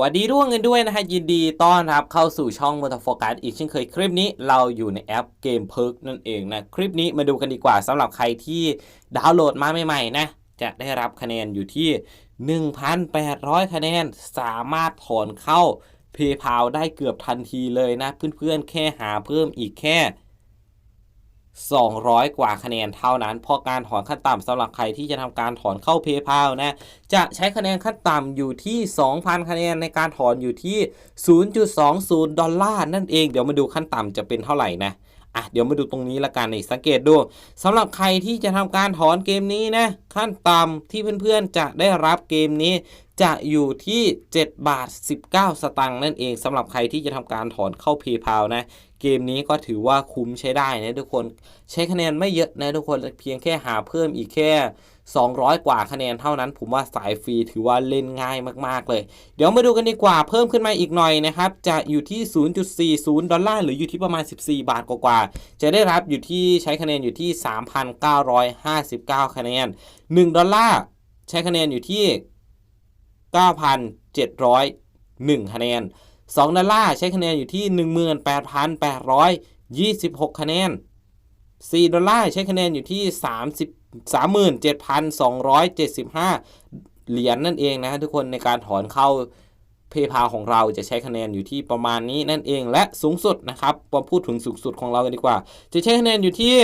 วัสดีร่วงกันด้วยนะฮะยินดีต้อนรับเข้าสู่ช่องมอเตอร์โฟกัสอีกเช่นเคยคลิปนี้เราอยู่ในแอปเกมเพิร์กนั่นเองนะ คลิปนี้มาดูกันดีกว่าสำหรับใครที่ดาวน์โหลดมาใหม่ๆนะ จะได้รับคะแนนอยู่ที่ 1,800 คะแนน สามารถถอนเข้า PayPal ได้เกือบทันทีเลยนะ เพื่อนๆแค่หาเพิ่มอีกแค่ 200 กว่าคะแนนเท่านั้น เพราะการถอนขั้นต่ำสำหรับใครที่จะทำการถอนเข้า PayPal นะ จะใช้คะแนนขั้นต่ำอยู่ที่ 2,000 คะแนนในการถอนอยู่ที่ 0.20 ดอลลาร์นั่นเอง เดี๋ยวมาดูขั้นต่ำจะเป็นเท่าไหร่นะ อะเดี๋ยวมาดูตรงนี้ละกันนี่สังเกตดูสำหรับใครที่จะทำการถอนเกมนี้นะขั้นต่ำที่เพื่อนๆจะได้รับเกมนี้จะอยู่ที่ 7 บาท 19 สตางค์นั่นเองสำหรับใครที่จะทำการถอนเข้า PayPal นะ เกมนี้ก็ถือว่าคุ้มใช้ได้นะทุกคน ใช้คะแนนไม่เยอะนะทุกคนเพียงแค่หาเพิ่มอีกแค่ 200 กว่าคะแนนเท่านั้น ผมว่าสายฟรีถือว่าเล่นง่ายมากๆเลย เดี๋ยวมาดูกันดีกว่าเพิ่มขึ้นมาอีกหน่อยนะครับ จะอยู่ที่ 0.40 ดอลลาร์หรืออยู่ที่ประมาณ 14 บาทกว่าๆจะได้รับอยู่ที่ใช้คะแนนอยู่ที่ 3,959 คะแนน 1 ดอลลาร์ใช้คะแนนอยู่ที่ 9,701 คะแนน 2 ดอลลาร์ใช้คะแนนอยู่ที่ 18,826 คะแนน 4 ดอลลาร์ใช้คะแนนอยู่ที่ 30 37,275 เหรียญนนั่นเองนะทุกคนในการถอนเข้าเพย์พาของเราจะใช้คะแนนอยู่ที่ประมาณนี้นั่นเองและสูงสุดนะครับมาพูดถึงสูงสุดของเรากันดีกว่า จะใช้คะแนนอยู่ที่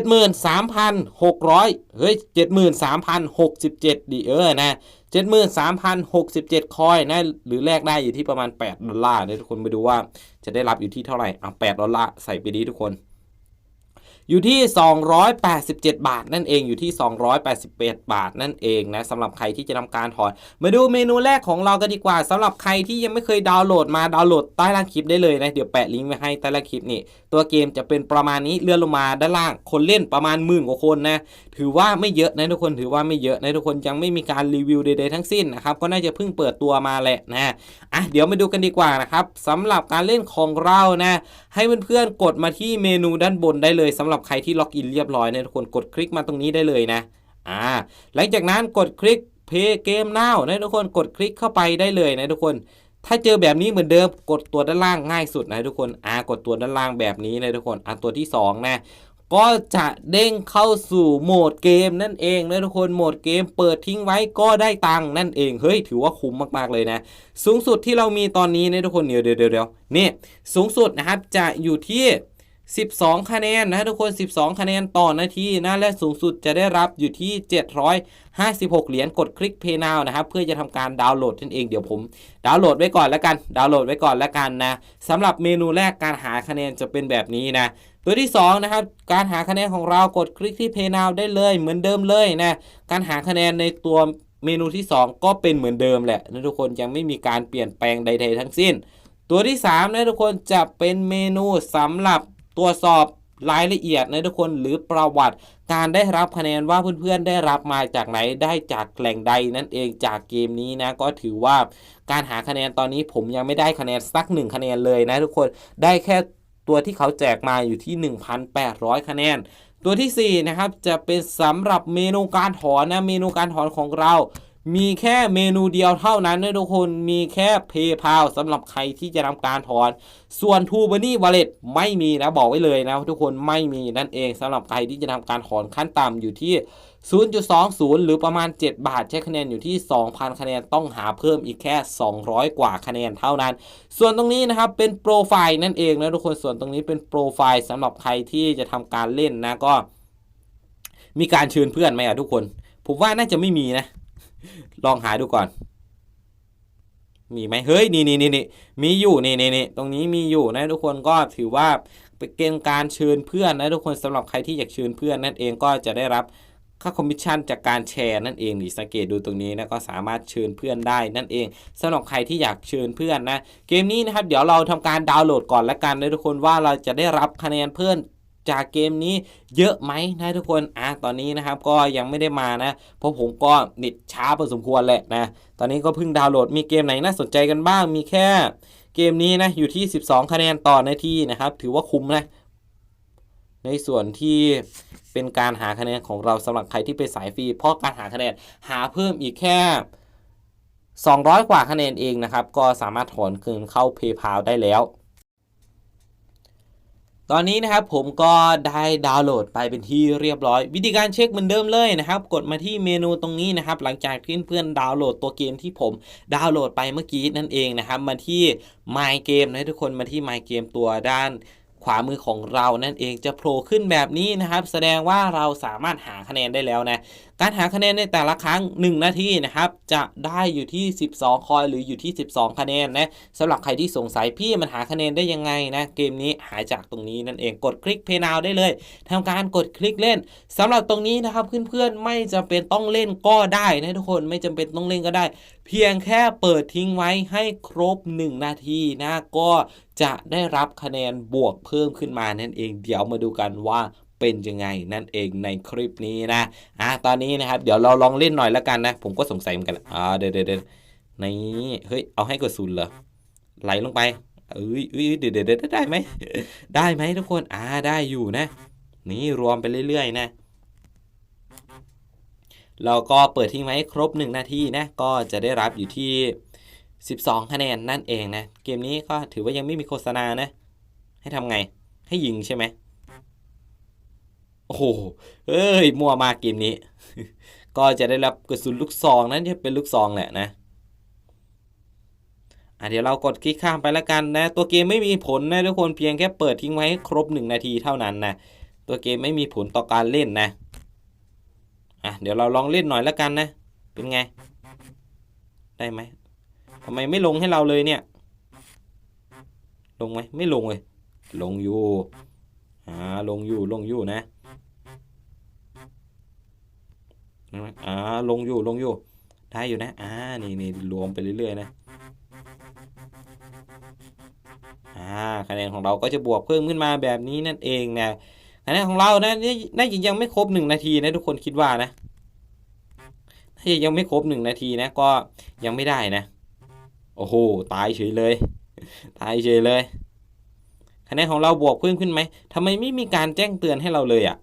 73,600 เฮ้ย 73,067 ดีเออนะ 73,067 คอยนะ หรือแลกได้อยู่ที่ประมาณ 8 ดอลลาร์นะทุกคนไปดูว่าจะได้รับอยู่ที่เท่าไหร่เอา8ดอลลาร์ ใส่ไปดีทุกคน อยู่ที่ 287 บาท นั่นเองอยู่ที่ 288บาทนั่นเองนะสำหรับใครที่จะทำการถอน มาดูเมนูแรกของเรากันดีกว่าสำหรับใครที่ยังไม่เคยดาวน์โหลดมาดาวน์โหลดใต้ล่างคลิปได้เลยนะเดี๋ยวแปะลิงก์ไว้ให้ใต้ล่างคลิปนี่ตัวเกมจะเป็นประมาณนี้เลื่อนลงมาด้านล่างคนเล่นประมาณหมื่นกว่าคนนะถือว่าไม่เยอะนะทุกคนถือว่าไม่เยอะนะทุกคนยังไม่มีการรีวิวใดๆทั้งสิ้นนะครับก็น่าจะเพิ่งเปิดตัวมาแหละนะอะเดี๋ยวมาดูกันดีกว่านะครับสำหรับการเล่นของเรานะให้เพื่อนๆกดมาที่เมนูด้านบนได้เลยสำหรับใครที่ล็อกอินเรียบร้อยเนะทุกคนกดคลิกมาตรงนี้ได้เลยนะอ่าหลังจากนั้นกดคลิก Play Game Now นะทุกคนกดคลิกเข้าไปได้เลยนะทุกคน ถ้าเจอแบบนี้เหมือนเดิมกดตัวด้านล่างง่ายสุดนะทุกคนอ่ากดตัวด้านล่างแบบนี้นะทุกคนอ่าตัวที่ 2 นะก็จะเด้งเข้าสู่โหมดเกมนั่นเองนะทุกคนโหมดเกมเปิดทิ้งไว้ก็ได้ตังค์นั่นเองเฮ้ยถือว่าคุ้มมากๆเลยนะ สูงสุดที่เรามีตอนนี้นะทุกคนเดี๋ยวเดี๋ยวเดี๋ยวนี่สูงสุดนะครับจะอยู่ที่ 12 คะแนนนะทุกคน 12 คะแนนต่อนาทีนะและสูงสุดจะได้รับอยู่ที่ 756 เหรียญกดคลิก Pay Now นะครับเพื่อจะทำการดาวน์โหลดนั่นเองเดี๋ยวผมดาวน์โหลดไว้ก่อนแล้วกันดาวน์โหลดไว้ก่อนแล้วกันนะสำหรับเมนูแรกการหาคะแนนจะเป็นแบบนี้นะตัวที่2นะครับการหาคะแนนของเรากดคลิกที่ Pay Now ได้เลยเหมือนเดิมเลยนะการหาคะแนนในตัวเมนูที่ 2 ก็เป็นเหมือนเดิมแหละนะทุกคนยังไม่มีการเปลี่ยนแปลงใดๆทั้งสิ้น ตัวที่3นะทุกคนจะเป็นเมนูสำหรับ ตรวจสอบรายละเอียดนะทุกคนหรือประวัติ การได้รับคะแนนว่าเพื่อนๆได้รับมาจากไหนได้จากแหล่งใดนั่นเองจากเกมนี้นะก็ถือว่าการหาคะแนนตอนนี้ผมยังไม่ได้คะแนนสักหนึ่งคะแนนเลยนะทุกคนได้แค่ตัวที่เขาแจกมาอยู่ที่ 1,800 คะแนน ตัวที่4นะครับจะเป็นสำหรับเมนูการถอนนะเมนูการถอนของเรา มีแค่เมนูเดียวเท่านั้นนะทุกคนมีแค่ PayPal สำหรับใครที่จะทำการถอน ส่วน t ูบ n นี่ว Wallet ไม่มีนะบอกไว้เลยนะทุกคนไม่มีนั่นเองสำหรับใครที่จะทำการถอนขั้นต่ำอยู่ที่ 0.20 หรือประมาณ 7 บาท ใช้คะแนนอยู่ที่ 2,000 คะแนนต้องหาเพิ่มอีกแค่ 200 กว่าคะแนนเท่านั้น ส่วนตรงนี้นะครับเป็นโปรไฟล์นั่นเองนะทุกคนส่วนตรงนี้เป็นโปรไฟล์สำหรับใครที่จะทำการเล่นนะก็ มีการเชิญเพื่อนไหมอะทุกคน ผมว่าน่าจะไม่มีนะ ลองหาดูก่อน มีไหมเฮ้ยนี่นี่นี่นี่มีอยู่นี่นี่นี่ตรงนี้มีอยู่นะทุกคนก็ถือว่าเป็นการเชิญเพื่อนนะทุกคนสำหรับใครที่อยากเชิญเพื่อนนั่นเองก็จะได้รับค่าคอมมิชชั่นจากการแชร์นั่นเองนี่สังเกตดูตรงนี้นะก็สามารถเชิญเพื่อนได้นั่นเองสำหรับใครที่อยากเชิญเพื่อนนะ เกมนี้นะครับเดี๋ยวเราทำการดาวน์โหลดก่อนละกันนะทุกคนว่าเราจะได้รับคะแนนเพื่อน จากเกมนี้เยอะไหมนะทุกคนอะตอนนี้นะครับก็ยังไม่ได้มานะ เพราะผมก็เน็ตช้าพอสมควรแหละนะ ตอนนี้ก็เพิ่งดาวน์โหลดมีเกมไหนน่าสนใจกันบ้างมีแค่ เกมนี้นะอยู่ที่ 12 คะแนนต่อนาทีนะครับ ถือว่าคุ้มนะ ในส่วนที่เป็นการหาคะแนนของเราสำหรับใครที่เป็นสายฟรีเพราะการหาคะแนนหาเพิ่มอีกแค่ 200 กว่าคะแนนเองนะครับ ก็สามารถถอนคืนเข้า PayPal ได้แล้ว ตอนนี้นะครับผมก็ได้ดาวน์โหลดไปเป็นที่เรียบร้อย วิธีการเช็คเหมือนเดิมเลยนะครับ กดมาที่เมนูตรงนี้นะครับ หลังจากที่เพื่อนดาวน์โหลดตัวเกมที่ผมดาวน์โหลดไปเมื่อกี้นั่นเองนะครับ มาที่ My Game นะทุกคนมาที่ My Game ตัวด้านขวามือของเรานั่นเองจะโผล่ขึ้นแบบนี้นะครับ แสดงว่าเราสามารถหาคะแนนได้แล้วนะ การหาคะแนนในแต่ละครั้ง 1 นาทีนะครับ จะได้อยู่ที่ 12 คอยหรืออยู่ที่ 12 คะแนนนะสำหรับใครที่สงสัยพี่มันหาคะแนนได้ยังไงนะเกมนี้หาจากตรงนี้นั่นเองกดคลิก Pay Now ได้เลยทำการกดคลิกเล่นสำหรับตรงนี้นะครับเพื่อนๆไม่จำเป็นต้องเล่นก็ได้นะทุกคนไม่จำเป็นต้องเล่นก็ได้ เพียงแค่เปิดทิ้งไว้ให้ครบ 1 นาทีนะก็จะได้รับคะแนนบวกเพิ่มขึ้นมานั่นเอง เดี๋ยวมาดูกันว่า เป็นยังไงนั่นเองในคลิปนี้นะอะตอนนี้นะครับ เดี๋ยวเราลองเล่นหน่อยแล้วกันนะ ผมก็สงสัยเหมือนกันอ่าเดี๋ยวเดี๋ยวเดี๋ยวนี่เฮ้ยเอาให้กดศูนย์เหรอไหลลงไปเอ้ยเอ้ยเดี๋ยวเดี๋ยวเดี๋ยวได้ไหมได้ไหมทุกคนอ่าได้อยู่นะ นี่รวมไปเรื่อยๆนะเราก็เปิดทิ้งไว้ให้ครบ 1 นาทีนะก็จะได้รับอยู่ที่ 12 คะแนนนั่นเองนะ เกมนี้ก็ถือว่ายังไม่มีโฆษณานะ ให้ทำไงให้ยิงใช่ไหม โอ้โหเอ้ย มั่วมากเกมนี้ ก็จะได้รับกระสุนลูกซองนั้นจะเป็นลูกซองแหละนะอะเดี๋ยวเรากดคลิกข้ามไปแล้วกันนะ ตัวเกมไม่มีผลนะทุกคนเพียงแค่เปิดทิ้งไว้ให้ครบ 1 นาทีเท่านั้นนะ ตัวเกมไม่มีผลต่อการเล่นนะ อะเดี๋ยวเราลองเล่นหน่อยแล้วกันนะ เป็นไง ได้ไหมทำไมไม่ลงให้เราเลยเนี่ย ลงไหมไม่ลงเลย ลงอยู่ อ่าลงอยู่ลงอยู่นะ อ่าลงอยู่ลงอยู่ ได้อยู่นะอ่านี่นี่รวมไปเรื่อยๆนะอ่าคะแนนของเราก็จะบวกเพิ่มขึ้นมาแบบนี้นั่นเองนะคะแนนของเรานะนี่น่าจะยังไม่ครบหนึ่งนาทีนะทุกคนคิดว่านะน่าจะยังไม่ครบหนึ่งนาทีนะก็ยังไม่ได้นะโอ้โหตายเฉยเลย ตายเฉยเลยคะแนนของเราบวกเพิ่มขึ้นไหมทำไมไม่มีการแจ้งเตือนให้เราเลยอะ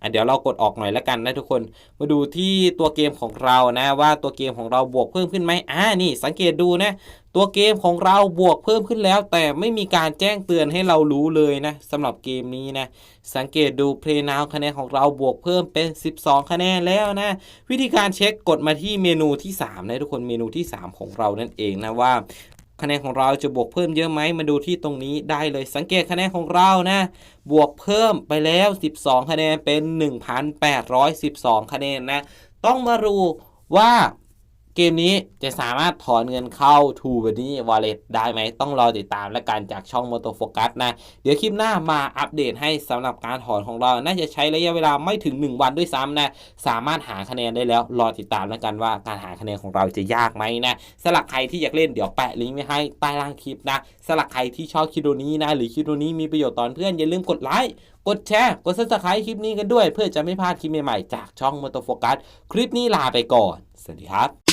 อะเดี๋ยวเรากดออกหน่อยแล้วกันนะทุกคน มาดูที่ตัวเกมของเรานะว่าตัวเกมของเราบวกเพิ่มขึ้นไหมอ่านี่สังเกตดูนะ ตัวเกมของเราบวกเพิ่มขึ้นแล้ว แต่ไม่มีการแจ้งเตือนให้เรารู้เลยนะสำหรับเกมนี้นะ สังเกตดู Play Now คะแนนของเราบวกเพิ่มเป็น 12 คะแนนแล้วนะ วิธีการเช็คกดมาที่เมนูที่ 3 นะทุกคนเมนูที่ 3 ของเรานั่นเองนะว่า คะแนนของเราจะบวกเพิ่มเยอะไหมมาดูที่ตรงนี้ได้เลยสังเกตคะแนนของเรานะบวกเพิ่มไปแล้ว 12 คะแนนเป็น 1,812 คะแนนนะ ต้องมาดูว่า กมนี้จะสามารถถอนเงินเข้า t o b u d d y Wallet ได้ไหม ต้องรอติดตามและกันจากช่อง Moto Focus นะ เดี๋ยวคลิปหน้ามาอัปเดตให้สำหรับการถอนของเรา น่าจะใช้ระยะเวลาไม่ถึง 1 วันด้วยซ้ำนะ สามารถหาคะแนนได้แล้ว รอติดตามแล้วกันว่าการหาคะแนนของเราจะยากไหมนะสำหรับใครที่อยากเล่นเดี๋ยวแปะลิงก์ไว้ให้ใต้ล่างคลิปนะสำหรับใครที่ชอบคลิปนี้นะ หรือคลิปนี้มีประโยชน์ตอนเพื่อนอย่าลืมกดไลค์กดแชร์ กด subscribe คลิปนี้กันด้วย เพื่อจะไม่พลาดคลิปใหม่ๆ จากช่อง Moto Focus คลิปนี้ลาไปก่อน สวัสดีครับ